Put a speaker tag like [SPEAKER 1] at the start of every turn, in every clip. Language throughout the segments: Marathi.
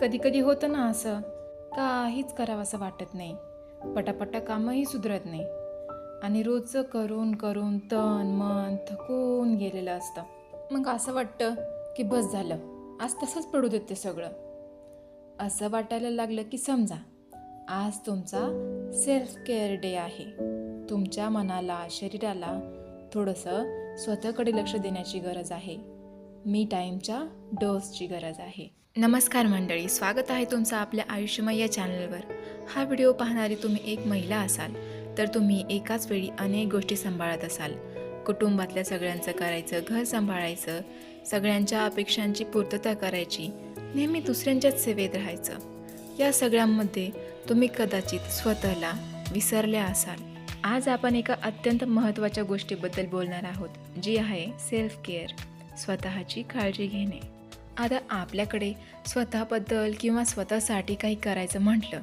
[SPEAKER 1] कधी कधी होतं ना असं काहीच करावं असं वाटत नाही. पटापटा कामही सुधरत नाही. आणि रोजचं करून करून तन मन थकून गेलेलं असतं. मग असं वाटतं की बस झालं. आज तसंच पडू देत ते सगळं. असं वाटायला लागलं की समजा आज तुमचा सेल्फ केअर डे आहे. तुमच्या मनाला शरीराला थोडंसं स्वतःकडे लक्ष देण्याची गरज आहे. मी टाईमच्या डोसची गरज आहे. नमस्कार मंडळी स्वागत आहे तुमचं आपल्या आयुष्यमय या चॅनलवर. हा व्हिडिओ पाहणारी तुम्ही एक महिला असाल तर तुम्ही एकाच वेळी अनेक गोष्टी सांभाळत असाल. कुटुंबातल्या सगळ्यांचं करायचं घर सांभाळायचं सगळ्यांच्या अपेक्षांची पूर्तता करायची नेहमी दुसऱ्यांच्याच सेवेत राहायचं. या सगळ्यांमध्ये तुम्ही कदाचित स्वतःला विसरल्या असाल. आज आपण एका अत्यंत महत्त्वाच्या गोष्टीबद्दल बोलणार आहोत जी आहे सेल्फ केअर स्वतःची काळजी घेणे. आता आपल्याकडे स्वतःबद्दल किंवा स्वतःसाठी काही करायचं म्हटलं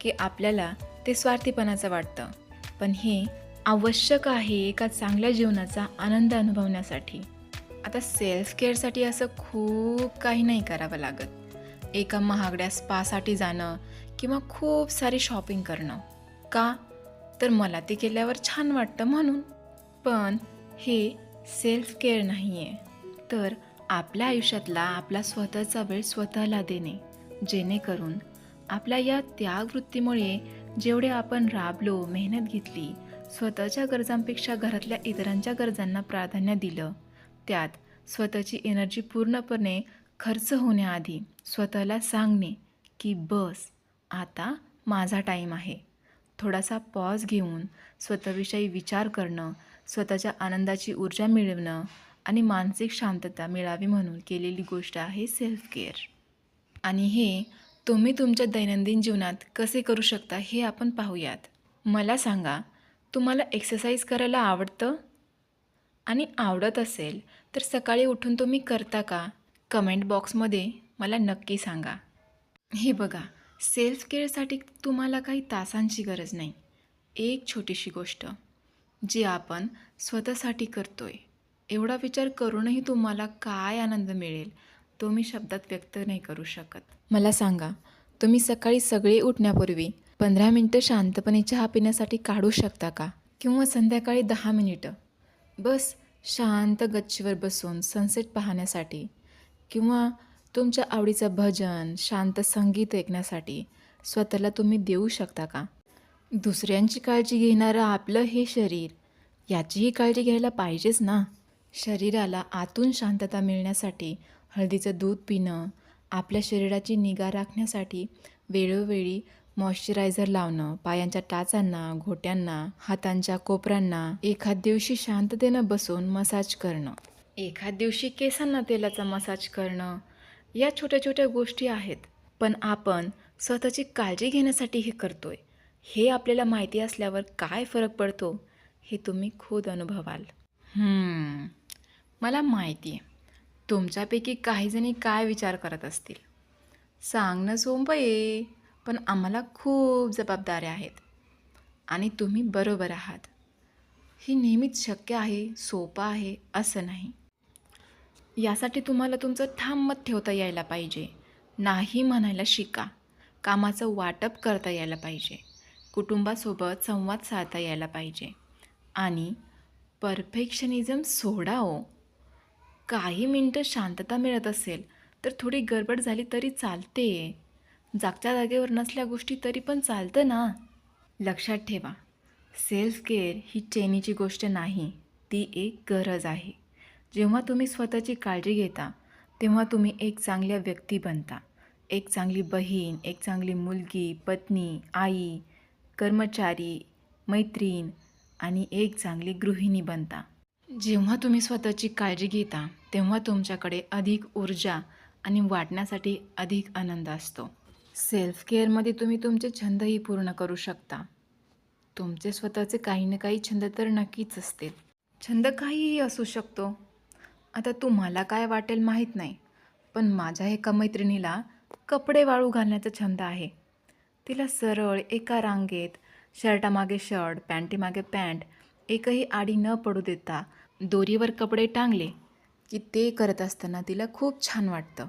[SPEAKER 1] की आपल्याला ते स्वार्थीपणाचं वाटतं. पण हे आवश्यक आहे एका चांगल्या जीवनाचा आनंद अनुभवण्यासाठी. आता सेल्फ केअरसाठी असं खूप काही नाही करावं लागत. एका महागड्या स्पासाठी जाणं किंवा खूप सारी शॉपिंग करणं. का? तर मला ते केल्यावर छान वाटतं म्हणून. पण हे सेल्फ केअर नाही आहे तर आपल्या आयुष्यातला आपला स्वतःचा वेळ स्वतःला देणे जेणेकरून आपल्या या त्यागवृत्तीमुळे जेवढे आपण राबलो मेहनत घेतली स्वतःच्या गरजांपेक्षा घरातल्या इतरांच्या गरजांना प्राधान्य दिलं त्यात स्वतःची एनर्जी पूर्णपणे खर्च होण्याआधी स्वतःला सांगणे की बस आता माझा टाईम आहे. थोडासा पॉज घेऊन स्वतःविषयी विचार करणं स्वतःच्या आनंदाची ऊर्जा मिळवणं आणि मानसिक शांतता मिळावी म्हणून केलेली गोष्ट आहे सेल्फ केअर आणि हे तुम्ही तुमच्या दैनंदिन जीवनात कसे करू शकता हे आपण पाहूयात. मला सांगा तुम्हाला एक्सरसाइज करायला आवडतं? आणि आवडत असेल तर सकाळी उठून तुम्ही करता का? कमेंट बॉक्समध्ये मला नक्की सांगा. हे बघा सेल्फ केअरसाठी तुम्हाला काही तासांची गरज नाही. एक छोटीशी गोष्ट जी आपण स्वतःसाठी करतोय. एवढा विचार करूनही तुम्हाला काय आनंद मिळेल तो मी शब्दात व्यक्त नाही करू शकत. मला सांगा तुम्ही सकाळी सगळे उठण्यापूर्वी पंधरा मिनटं शांतपणे चहा पिण्यासाठी काढू शकता का? किंवा संध्याकाळी दहा मिनिटं? बस शांत गच्चीवर बसून सनसेट पाहण्यासाठी किंवा तुमच्या आवडीचं भजन शांत संगीत ऐकण्यासाठी स्वतःला तुम्ही देऊ शकता का? दुसऱ्यांची काळजी घेणारं आपलं हे शरीर याचीही काळजी घ्यायला पाहिजेच ना? शरीराला आतून शांतता मिळण्यासाठी हळदीचं दूध पिणं आपल्या शरीराची निगा राखण्यासाठी वेळोवेळी मॉइश्चरायझर लावणं पायांच्या टाचांना घोट्यांना हातांच्या कोपऱ्यांना एखाद दिवशी शांततेनं बसून मसाज करणं. एखाद दिवशी केसांना तेलाचा मसाज करणं या छोट्या छोट्या गोष्टी आहेत. पण आपण स्वतःची काळजी घेण्यासाठी हे करतोय. हे आपल्याला माहिती असल्यावर काय फरक पडतो हे तुम्ही खुद अनुभवाल. हम्म, मला माहिती आहे. तुमच्यापैकी काहीजणी काय विचार करत असतील. सांगणं सोंप आहे पण आम्हाला खूप जबाबदाऱ्या आहेत. आणि तुम्ही बरोबर आहात. हे नेहमीच शक्य आहे सोपं आहे असं नाही. यासाठी तुम्हाला तुमचं ठाम मत ठेवता यायला पाहिजे. नाही म्हणायला शिका. कामाचं वाटप करता यायला पाहिजे. कुटुंबासोबत संवाद साधता यायला पाहिजे. आणि परफेक्शनिझम सोडाओ हो काही मिनटं शांतता मिळत असेल तर थोडी गडबड झाली तरी चालते. जागच्या जागेवर नसल्या गोष्टी तरी पण चालतं ना? लक्षात ठेवा सेल्फ केअर ही चैनीची गोष्ट नाही ती एक गरज आहे. जेव्हा तुम्ही स्वतःची काळजी घेता तेव्हा तुम्ही एक चांगल्या व्यक्ती बनता. एक चांगली बहीण एक चांगली मुलगी पत्नी आई कर्मचारी मैत्रीण आणि एक चांगली गृहिणी बनता. जेव्हा तुम्ही स्वतःची काळजी घेता तेव्हा तुमच्याकडे अधिक ऊर्जा आणि वाटण्यासाठी अधिक आनंद असतो. सेल्फ केअरमध्ये तुम्ही तुमचे छंदही पूर्ण करू शकता. तुमचे स्वतःचे काही ना काही छंद तर नक्कीच असतील. छंद काहीही असू शकतो. आता तुम्हाला काय वाटेल माहीत नाही पण माझ्या एका मैत्रिणीला कपडे वाळू घालण्याचा छंद आहे. तिला सरळ एका रांगेत शर्टामागे शर्ट पॅन्टीमागे पॅन्ट एकही आडी न पडू देता दोरीवर कपडे टांगले की ते करत असताना तिला खूप छान वाटतं.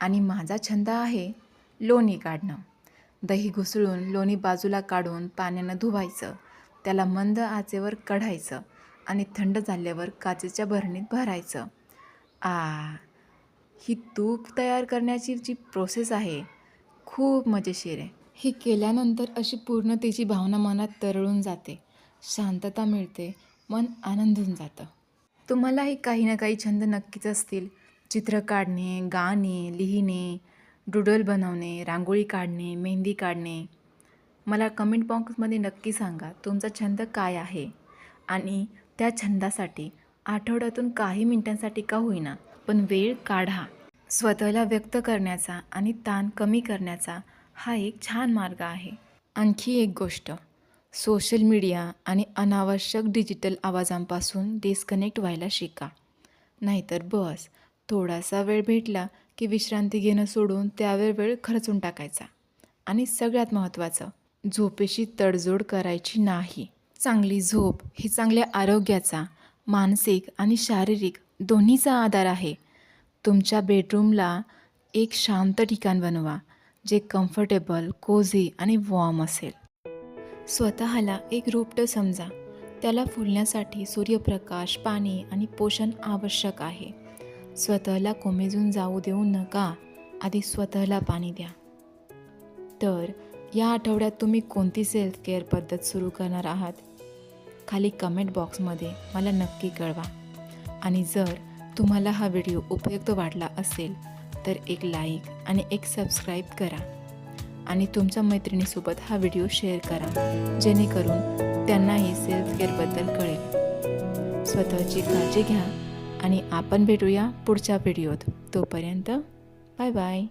[SPEAKER 1] आणि माझा छंद आहे लोणी काढणं. दही घुसळून लोणी बाजूला काढून पाण्यानं धुवायचं. त्याला मंद आचेवर कढायचं आणि थंड झाल्यावर काचेच्या भरणीत भरायचं. आ ही तूप तयार करण्याची जी प्रोसेस आहे खूप मजेशीर आहे. ही केल्यानंतर अशी पूर्णतेची भावना मनात तरळून जाते. शांतता मिळते. मन आनंदून जातं. तुम्हालाही काही ना काही छंद नक्कीच असतील. चित्र काढणे गाणे लिहिणे डुडल बनवणे रांगोळी काढणे मेहंदी काढणे. मला कमेंट बॉक्समध्ये नक्की सांगा तुमचा छंद काय आहे? आणि त्या छंदासाठी आठवड्यातून काही मिनिटांसाठी का होईना पण वेळ काढा. स्वतःला व्यक्त करण्याचा आणि ताण कमी करण्याचा हा एक छान मार्ग आहे. आणखी एक गोष्ट सोशल मीडिया आणि अनावश्यक डिजिटल आवाजांपासून डिस्कनेक्ट व्हायला शिका. नाहीतर बस थोडासा वेळ भेटला की विश्रांती घेणं सोडून त्यावेळ वेळ खर्चून टाकायचा. आणि सगळ्यात महत्त्वाचं झोपेशी तडजोड करायची नाही. चांगली झोप ही चांगल्या आरोग्याचा मानसिक आणि शारीरिक दोन्हीचा आधार आहे. तुमच्या बेडरूमला एक शांत ठिकाण बनवा जे कम्फर्टेबल कोझी आणि वॉर्म असेल. स्वतःला एक रोपटं समजा. त्याला फुलण्यासाठी सूर्यप्रकाश पाणी आणि पोषण आवश्यक आहे. स्वतःला कोमेजून जाऊ देऊ नका. आधी स्वतःला पाणी द्या. तर या आठवड्यात तुम्ही कोणती सेल्फ केअर पद्धत सुरू करणार आहात? खाली कमेंट बॉक्समध्ये मला नक्की कळवा. आणि जर तुम्हाला हा व्हिडिओ उपयुक्त वाटला असेल तर एक लाईक आणि एक सबस्क्राईब करा. आणि तुमच्या मैत्रिणीसोबत हा व्हिडिओ शेअर करा जेणेकरून त्यांनाही सेल्फ केअरबद्दल कळेल. स्वतःची काळजी घ्या आणि आपण भेटूया पुढच्या व्हिडिओत. तोपर्यंत बाय बाय